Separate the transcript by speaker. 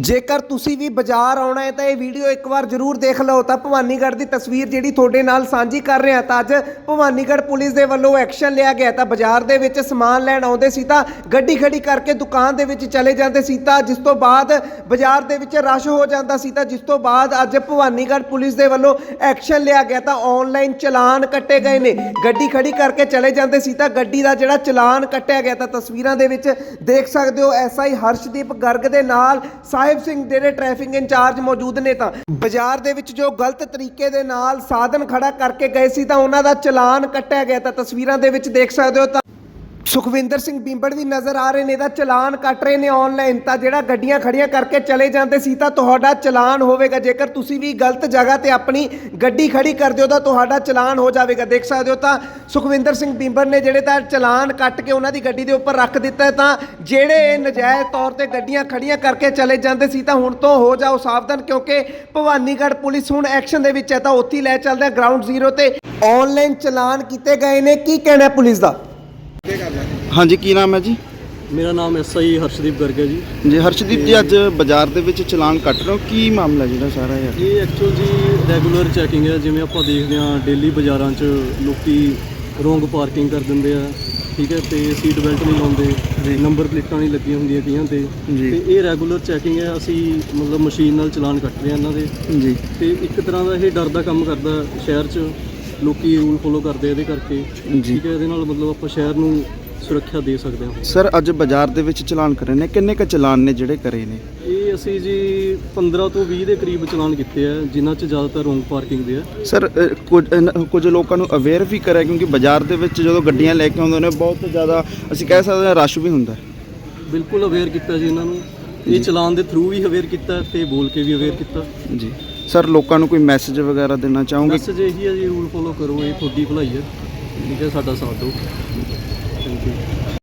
Speaker 1: ਜੇਕਰ ਤੁਸੀਂ ਵੀ ਬਾਜ਼ਾਰ ਆਉਣਾ ਹੈ ਤਾਂ ਇਹ ਵੀਡੀਓ ਇੱਕ ਵਾਰ ਜ਼ਰੂਰ ਦੇਖ ਲਓ ਤਾਂ ਭਵਾਨੀਗੜ੍ਹ ਦੀ ਤਸਵੀਰ ਜਿਹੜੀ ਤੁਹਾਡੇ ਨਾਲ ਸਾਂਝੀ ਕਰ ਰਿਹਾ ਤਾਂ ਅੱਜ ਭਵਾਨੀਗੜ੍ਹ ਪੁਲਿਸ ਦੇ ਵੱਲੋਂ ਐਕਸ਼ਨ ਲਿਆ ਗਿਆ ਤਾਂ ਬਾਜ਼ਾਰ ਦੇ ਵਿੱਚ ਸਮਾਨ ਲੈਣ ਆਉਂਦੇ ਸੀ ਤਾਂ ਗੱਡੀ ਖੜੀ ਕਰਕੇ ਦੁਕਾਨ ਦੇ ਵਿੱਚ ਚਲੇ ਜਾਂਦੇ ਸੀ ਤਾਂ ਜਿਸ ਤੋਂ ਬਾਅਦ ਬਾਜ਼ਾਰ ਦੇ ਵਿੱਚ ਰਸ਼ ਹੋ ਜਾਂਦਾ ਸੀ ਤਾਂ ਜਿਸ ਤੋਂ ਬਾਅਦ ਅੱਜ ਭਵਾਨੀਗੜ੍ਹ ਪੁਲਿਸ ਦੇ ਵੱਲੋਂ ਐਕਸ਼ਨ ਲਿਆ ਗਿਆ ਤਾਂ ਆਨਲਾਈਨ ਚਲਾਨ ਕੱਟੇ ਗਏ ਨੇ। ਗੱਡੀ ਖੜੀ ਕਰਕੇ ਚਲੇ ਜਾਂਦੇ ਸੀ ਤਾਂ ਗੱਡੀ ਦਾ ਜਿਹੜਾ ਚਲਾਨ ਕੱਟਿਆ ਗਿਆ ਤਾਂ ਤਸਵੀਰਾਂ ਦੇ ਵਿੱਚ ਦੇਖ ਸਕਦੇ ਹੋ ਐਸਆਈ ਹਰਸ਼ਦੀਪ ਗਰਗ ਦੇ ਨਾਲ ਸਾਹਿਬ ਸਿੰਘ ਜਿਹੜੇ ਟ੍ਰੈਫਿਕ ਇੰਚਾਰਜ ਮੌਜੂਦ ਨੇ ਤਾਂ। ਬਾਜ਼ਾਰ ਦੇ ਵਿੱਚ ਜੋ ਗਲਤ ਤਰੀਕੇ ਦੇ ਨਾਲ ਸਾਧਨ ਖੜਾ ਕਰਕੇ ਗਏ ਸੀ ਤਾਂ ਉਹਨਾਂ ਦਾ ਚਲਾਨ ਕੱਟਿਆ ਗਿਆ। ਤਾਂ ਤਸਵੀਰਾਂ ਦੇ ਵਿੱਚ ਦੇਖ ਸਕਦੇ ਹੋ ਤਾਂ ਸੁਖਵਿੰਦਰ ਸਿੰਘ ਬਿੰਬੜ ਵੀ ਨਜ਼ਰ ਆ ਰਹੇ ਨੇ ਦਾ ਚਲਾਨ ਕੱਟ ਰਹੇ ਨੇ ਆਨਲਾਈਨ ਤਾਂ ਜਿਹੜਾ ਗੱਡੀਆਂ ਖੜੀਆਂ ਕਰਕੇ ਚਲੇ ਜਾਂਦੇ ਸੀ ਤਾਂ ਤੁਹਾਡਾ ਚਲਾਨ ਹੋਵੇਗਾ। ਜੇਕਰ ਤੁਸੀਂ ਵੀ ਗਲਤ ਜਗ੍ਹਾ ਤੇ ਆਪਣੀ ਗੱਡੀ ਖੜੀ ਕਰ ਦਿਓ ਤਾਂ ਤੁਹਾਡਾ ਚਲਾਨ ਹੋ ਜਾਵੇਗਾ। ਦੇਖ ਸਕਦੇ ਹੋ ਤਾਂ ਸੁਖਵਿੰਦਰ ਸਿੰਘ ਬਿੰਬੜ ਨੇ ਜਿਹੜੇ ਤਾਂ ਚਲਾਨ ਕੱਟ ਕੇ ਉਹਨਾਂ ਦੀ ਗੱਡੀ ਦੇ ਉੱਪਰ ਰੱਖ ਦਿੱਤਾ ਤਾਂ ਜਿਹੜੇ ਨਜਾਇਜ਼ ਤੌਰ ਤੇ ਗੱਡੀਆਂ ਖੜੀਆਂ ਕਰਕੇ ਚਲੇ ਜਾਂਦੇ ਸੀ ਤਾਂ ਹੁਣ ਤੋਂ ਹੋ ਜਾਓ ਸਾਵਧਾਨ ਕਿਉਂਕਿ ਭਵਾਨੀਗੜ੍ਹ ਪੁਲਿਸ ਹੁਣ ਐਕਸ਼ਨ ਦੇ ਵਿੱਚ ਹੈ ਤਾਂ ਉੱਥੇ ਹੀ ਲੈ ਚੱਲਦਾ ਗਰਾਊਂਡ ਜ਼ੀਰੋ ਤੇ ਆਨਲਾਈਨ ਚਲਾਨ ਕੀਤੇ ਗਏ ਨੇ। ਕੀ ਕਹਿਣਾ ਪੁਲਿਸ ਦਾ?
Speaker 2: ਹਾਂਜੀ ਕੀ ਨਾਮ ਹੈ ਜੀ?
Speaker 3: ਮੇਰਾ ਨਾਮ ਐਸਆਈ ਹਰਸ਼ਦੀਪ ਗਰਗ ਹੈ ਜੀ।
Speaker 2: ਜੀ ਹਰਸ਼ਦੀਪ ਜੀ ਅੱਜ ਬਾਜ਼ਾਰ ਦੇ ਵਿੱਚ ਚਲਾਨ ਕੱਟ ਰਹੇ ਹੋ। ਕੀ ਮਾਮਲਾ ਜਿਹੜਾ ਸਾਰਾ ਯਾਰ
Speaker 3: ਇਹ ਐਕਚੁਅਲ ਜੀ ਰੈਗੂਲਰ ਚੈਕਿੰਗ ਹੈ ਜਿਵੇਂ ਆਪਾਂ ਦੇਖਦੇ ਹਾਂ ਡੇਲੀ ਬਾਜ਼ਾਰਾਂ 'ਚ ਲੋਕੀ ਰੋਂਗ ਪਾਰਕਿੰਗ ਕਰ ਦਿੰਦੇ ਆ ਠੀਕ ਹੈ ਤੇ ਸੀਟ ਬੈਲਟ ਨਹੀਂ ਲਾਉਂਦੇ ਨੰਬਰ ਪਲੇਟਾਂ ਨਹੀਂ ਲੱਗੀਆਂ ਹੁੰਦੀਆਂ ਕਈਆਂ ਤੇ।
Speaker 2: ਜੀ।
Speaker 3: ਤੇ ਇਹ ਰੈਗੂਲਰ ਚੈਕਿੰਗ ਹੈ ਅਸੀਂ ਮਤਲਬ ਮਸ਼ੀਨ ਨਾਲ ਚਲਾਨ ਕੱਟ ਰਹੇ ਹਾਂ ਇਹਨਾਂ ਦੇ।
Speaker 2: ਜੀ।
Speaker 3: ਤੇ ਇੱਕ ਤਰ੍ਹਾਂ ਦਾ ਇਹ ਡਰ ਦਾ ਕੰਮ ਕਰਦਾ ਸ਼ਹਿਰ 'ਚ ਲੋਕੀ ਰੂਲ ਫੋਲੋ ਕਰਦੇ ਆ ਇਹਦੇ ਕਰਕੇ।
Speaker 2: ਜੀ।
Speaker 3: ਠੀਕ ਹੈ ਇਹਦੇ ਨਾਲ ਮਤਲਬ ਆਪਾਂ ਸ਼ਹਿਰ ਨੂੰ ਸੁਰੱਖਿਆ ਦੇ ਸਕਦੇ ਹਾਂ।
Speaker 2: ਸਰ ਅੱਜ ਬਾਜ਼ਾਰ ਦੇ ਵਿੱਚ ਚਲਾਨ ਕਰੇ ਨੇ। ਕਿੰਨੇ ਕ ਚਲਾਨ ਨੇ ਜਿਹੜੇ ਕਰੇ ਨੇ?
Speaker 3: ਇਹ ਅਸੀਂ ਜੀ 15 ਤੋਂ 20 ਦੇ ਕਰੀਬ ਚਲਾਨ ਕੀਤੇ ਆ ਜਿਨ੍ਹਾਂ 'ਚ ਜ਼ਿਆਦਾਤਰ ਰੋਂਗ ਪਾਰਕਿੰਗ ਦੇ ਆ।
Speaker 2: ਸਰ ਅ, ਕੁਝ ਕੁਝ ਲੋਕਾਂ ਨੂੰ ਅਵੇਅਰ ਵੀ ਕਰਿਆ ਕਿਉਂਕਿ ਬਾਜ਼ਾਰ ਦੇ ਵਿੱਚ ਜਦੋਂ ਗੱਡੀਆਂ ਲੈ ਕੇ ਆਉਂਦੇ ਨੇ ਬਹੁਤ ਜ਼ਿਆਦਾ ਅਸੀਂ ਕਹਿ ਸਕਦੇ ਹਾਂ ਰਸ਼ ਵੀ ਹੁੰਦਾ। ਹੈ।
Speaker 3: ਬਿਲਕੁਲ ਅਵੇਅਰ ਕੀਤਾ ਜੀ ਇਹਨਾਂ ਨੂੰ। ਇਹ ਚਲਾਨ ਦੇ ਥਰੂ ਵੀ ਅਵੇਅਰ ਕੀਤਾ ਤੇ ਬੋਲ ਕੇ ਵੀ ਅਵੇਅਰ ਕੀਤਾ।
Speaker 2: ਜੀ। ਸਰ ਲੋਕਾਂ ਨੂੰ ਕੋਈ ਮੈਸੇਜ ਵਗੈਰਾ ਦੇਣਾ ਚਾਹੋਗੇ?
Speaker 3: ਮੈਸੇਜ ਇਹੀ ਹੈ ਜੀ ਰੂਲ ਫੋਲੋ ਕਰੋ ਇਹ ਤੁਹਾਡੀ ਭਲਾਈ ਹੈ ਠੀਕ ਹੈ ਸਾਡਾ ਸਾਥ ਦਿਓ। Thank you.